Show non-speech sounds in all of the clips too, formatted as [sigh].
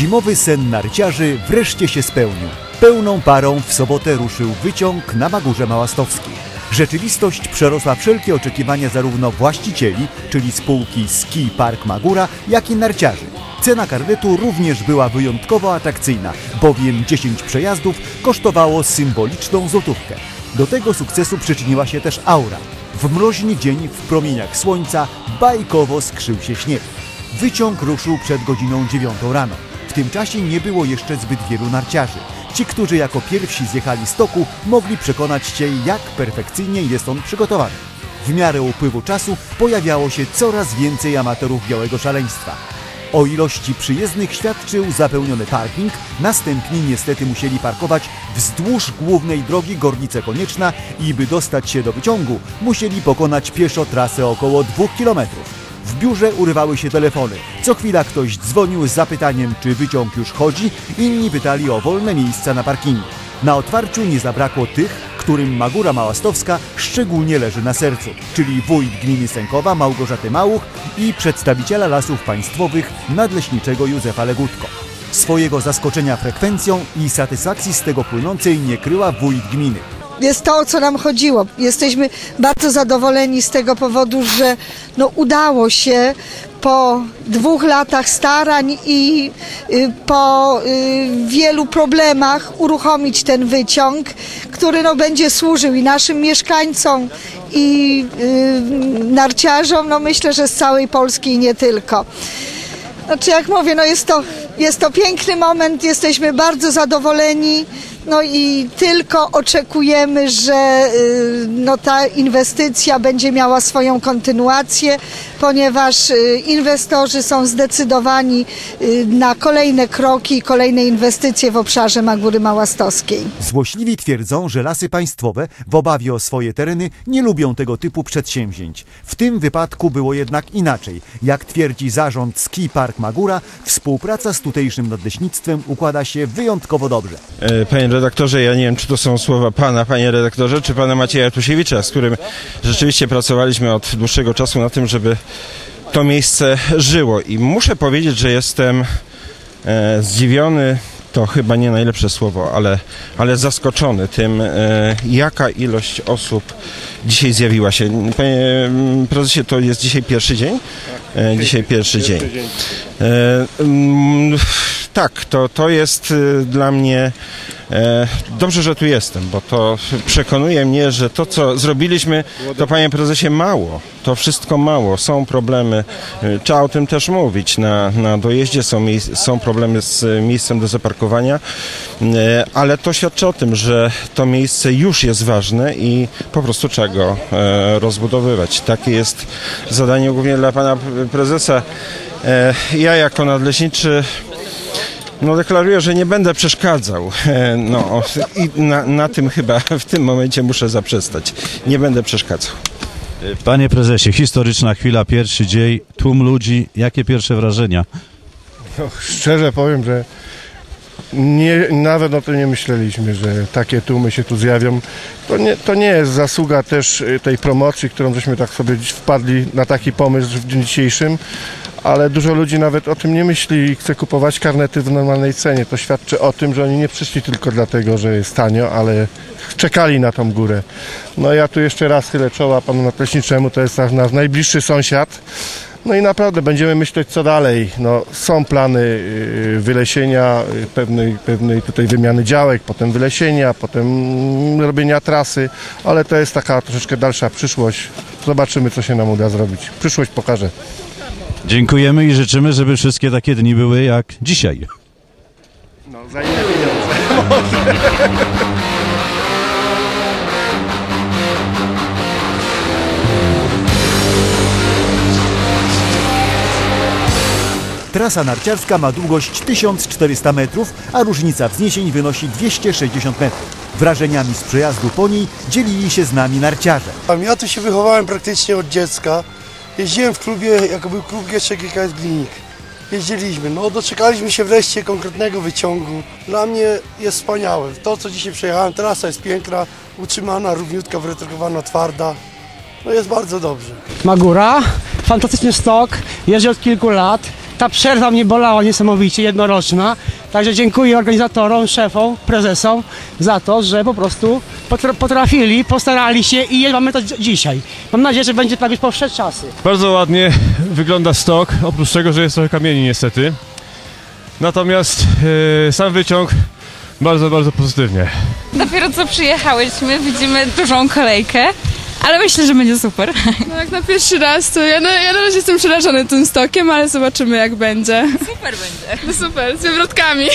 Zimowy sen narciarzy wreszcie się spełnił. Pełną parą w sobotę ruszył wyciąg na Magórze Małastowskiej. Rzeczywistość przerosła wszelkie oczekiwania zarówno właścicieli, czyli spółki Ski Park Magura, jak i narciarzy. Cena karnetu również była wyjątkowo atrakcyjna, bowiem 10 przejazdów kosztowało symboliczną złotówkę. Do tego sukcesu przyczyniła się też aura. W mroźny dzień w promieniach słońca bajkowo skrzył się śnieg. Wyciąg ruszył przed godziną 9 rano. W tym czasie nie było jeszcze zbyt wielu narciarzy. Ci, którzy jako pierwsi zjechali z toku, mogli przekonać się, jak perfekcyjnie jest on przygotowany. W miarę upływu czasu pojawiało się coraz więcej amatorów białego szaleństwa. O ilości przyjezdnych świadczył zapełniony parking, następnie niestety musieli parkować wzdłuż głównej drogi Gorlice Konieczna i by dostać się do wyciągu, musieli pokonać pieszo trasę około 2 kilometrów. W biurze urywały się telefony. Co chwila ktoś dzwonił z zapytaniem, czy wyciąg już chodzi, inni pytali o wolne miejsca na parkingu. Na otwarciu nie zabrakło tych, którym Magura Małastowska szczególnie leży na sercu, czyli wójt gminy Sękowa Małgorzaty Małuch i przedstawiciela lasów państwowych nadleśniczego Józefa Legutko. Swojego zaskoczenia frekwencją i satysfakcji z tego płynącej nie kryła wójt gminy. Jest to, o co nam chodziło. Jesteśmy bardzo zadowoleni z tego powodu, że no, udało się po dwóch latach starań i y, po y, wielu problemach uruchomić ten wyciąg, który no, będzie służył i naszym mieszkańcom, i y, narciarzom, no myślę, że z całej Polski i nie tylko. Znaczy, jak mówię, no jest to, jest to piękny moment, jesteśmy bardzo zadowoleni. No i tylko oczekujemy, że y, no, ta inwestycja będzie miała swoją kontynuację, ponieważ y, inwestorzy są zdecydowani y, na kolejne kroki i kolejne inwestycje w obszarze Magóry Małastowskiej. Złośliwi twierdzą, że lasy państwowe w obawie o swoje tereny nie lubią tego typu przedsięwzięć. W tym wypadku było jednak inaczej. Jak twierdzi zarząd Ski Park Magura, współpraca z tutejszym nadleśnictwem układa się wyjątkowo dobrze. E, redaktorze, ja nie wiem, czy to są słowa pana, panie redaktorze, czy pana Macieja Tusiewicza, z którym rzeczywiście pracowaliśmy od dłuższego czasu na tym, żeby to miejsce żyło. I muszę powiedzieć, że jestem e, zdziwiony, to chyba nie najlepsze słowo, ale, ale zaskoczony tym, e, jaka ilość osób dzisiaj zjawiła się. Panie mm, prezesie, to jest dzisiaj pierwszy dzień? E, dzisiaj pierwszy dzień. E, mm, tak, to, to jest y, dla mnie e, dobrze, że tu jestem, bo to przekonuje mnie, że to, co zrobiliśmy, to panie prezesie mało. To wszystko mało. Są problemy, y, trzeba o tym też mówić. Na, na dojeździe są, są problemy z miejscem do zaparkowania, y, ale to świadczy o tym, że to miejsce już jest ważne i po prostu trzeba go e, rozbudowywać. Takie jest zadanie głównie dla pana prezesa. E, Ja jako nadleśniczy no deklaruję, że nie będę przeszkadzał. [laughs] E, No i na, na tym chyba w tym momencie muszę zaprzestać. Nie będę przeszkadzał. Panie prezesie, historyczna chwila, pierwszy dzień, tłum ludzi. Jakie pierwsze wrażenia? No, szczerze powiem, że nie, nawet o tym nie myśleliśmy, że takie tłumy się tu zjawią. To nie, to nie jest zasługa też y, tej promocji, którą żeśmy tak sobie wpadli na taki pomysł w dniu dzisiejszym, ale dużo ludzi nawet o tym nie myśli i chce kupować karnety w normalnej cenie. To świadczy o tym, że oni nie przyszli tylko dlatego, że jest tanio, ale czekali na tą górę. No ja tu jeszcze raz chylę czoła panu nadleśniczemu, to jest nasz najbliższy sąsiad. No i naprawdę będziemy myśleć co dalej. No, są plany y, wylesienia, y, pewnej, pewnej tutaj wymiany działek, potem wylesienia, potem mm, robienia trasy, ale to jest taka troszeczkę dalsza przyszłość. Zobaczymy, co się nam uda zrobić. Przyszłość pokaże. Dziękujemy i życzymy, żeby wszystkie takie dni były jak dzisiaj. No, za inne pieniądze. [laughs] Trasa narciarska ma długość 1400 metrów, a różnica wzniesień wynosi 260 metrów. Wrażeniami z przejazdu po niej dzielili się z nami narciarze. Ja tu się wychowałem praktycznie od dziecka. Jeździłem w klubie, jako był klub GKS Glinik. Jeździliśmy, no doczekaliśmy się wreszcie konkretnego wyciągu. Dla mnie jest wspaniałe. To, co dzisiaj przejechałem, trasa jest piękna, utrzymana, równiutka, wyretrokowana, twarda. No jest bardzo dobrze. Magura, fantastyczny stok, jeżdżę od kilku lat ta przerwa mnie bolała niesamowicie, jednoroczna. Także dziękuję organizatorom, szefom, prezesom za to, że po prostu potra- potrafili, postarali się i mamy to dzi- dzisiaj. Mam nadzieję, że będzie tak już po wsze czasy. Bardzo ładnie wygląda stok, oprócz tego, że jest trochę kamieni niestety. Natomiast e, sam wyciąg bardzo, bardzo pozytywnie. Dopiero co przyjechałyśmy, widzimy dużą kolejkę, ale myślę, że będzie super. [laughs] No jak na pierwszy raz, to ja na, ja na razie jestem przerażony tym stokiem, ale zobaczymy jak będzie. Super będzie. No super, z wywrotkami.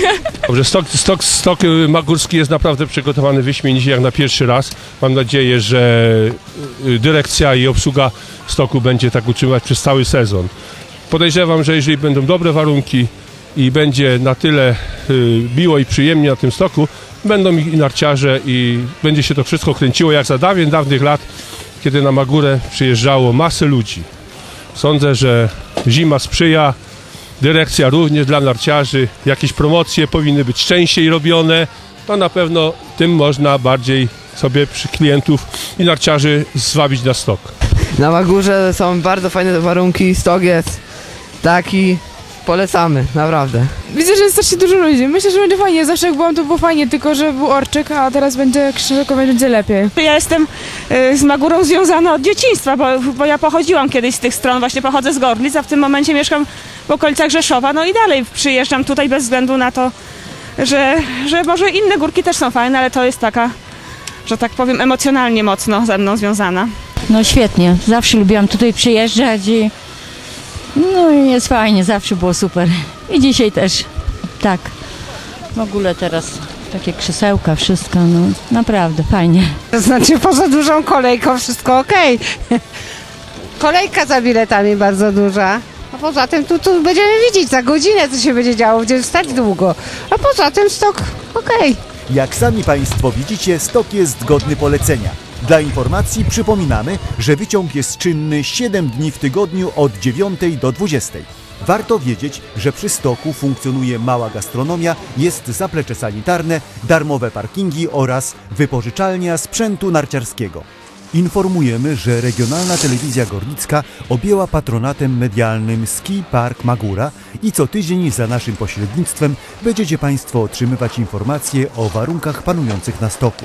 [laughs] Dobrze, stok, stok, stok y, magórski jest naprawdę przygotowany wyśmienicie jak na pierwszy raz. Mam nadzieję, że y, dyrekcja i obsługa stoku będzie tak utrzymywać przez cały sezon. Podejrzewam, że jeżeli będą dobre warunki i będzie na tyle y, miło i przyjemnie na tym stoku, będą i narciarze i będzie się to wszystko kręciło jak za dawien, dawnych lat, kiedy na Magurę przyjeżdżało masę ludzi. Sądzę, że zima sprzyja, dyrekcja również dla narciarzy, jakieś promocje powinny być częściej robione, to na pewno tym można bardziej sobie przy klientów i narciarzy zwabić na stok. Na Magurze są bardzo fajne warunki, stok jest taki, polecamy, naprawdę. Widzę, że jest strasznie dużo ludzi. Myślę, że będzie fajnie. Zawsze jak byłam, to było fajnie, tylko że był orczyk, a teraz będzie krzyżeko, będzie lepiej. Ja jestem y, z Magurą związana od dzieciństwa, bo, bo ja pochodziłam kiedyś z tych stron, właśnie pochodzę z Gorlic, a w tym momencie mieszkam w okolicach Rzeszowa, no i dalej przyjeżdżam tutaj bez względu na to, że, że może inne górki też są fajne, ale to jest taka, że tak powiem, emocjonalnie mocno ze mną związana. No świetnie, zawsze lubiłam tutaj przyjeżdżać i no i jest fajnie, zawsze było super. I dzisiaj też, tak. W ogóle teraz takie krzesełka, wszystko, no naprawdę fajnie. To znaczy poza dużą kolejką wszystko ok. Kolejka za biletami bardzo duża. A poza tym tu, tu będziemy widzieć za godzinę, co się będzie działo, będziemy stać długo. A poza tym stok ok. Jak sami Państwo widzicie, stok jest godny polecenia. Dla informacji przypominamy, że wyciąg jest czynny 7 dni w tygodniu od 9 do 20. Warto wiedzieć, że przy stoku funkcjonuje mała gastronomia, jest zaplecze sanitarne, darmowe parkingi oraz wypożyczalnia sprzętu narciarskiego. Informujemy, że Regionalna Telewizja Gorlicka objęła patronatem medialnym Ski Park Magura i co tydzień za naszym pośrednictwem będziecie Państwo otrzymywać informacje o warunkach panujących na stoku.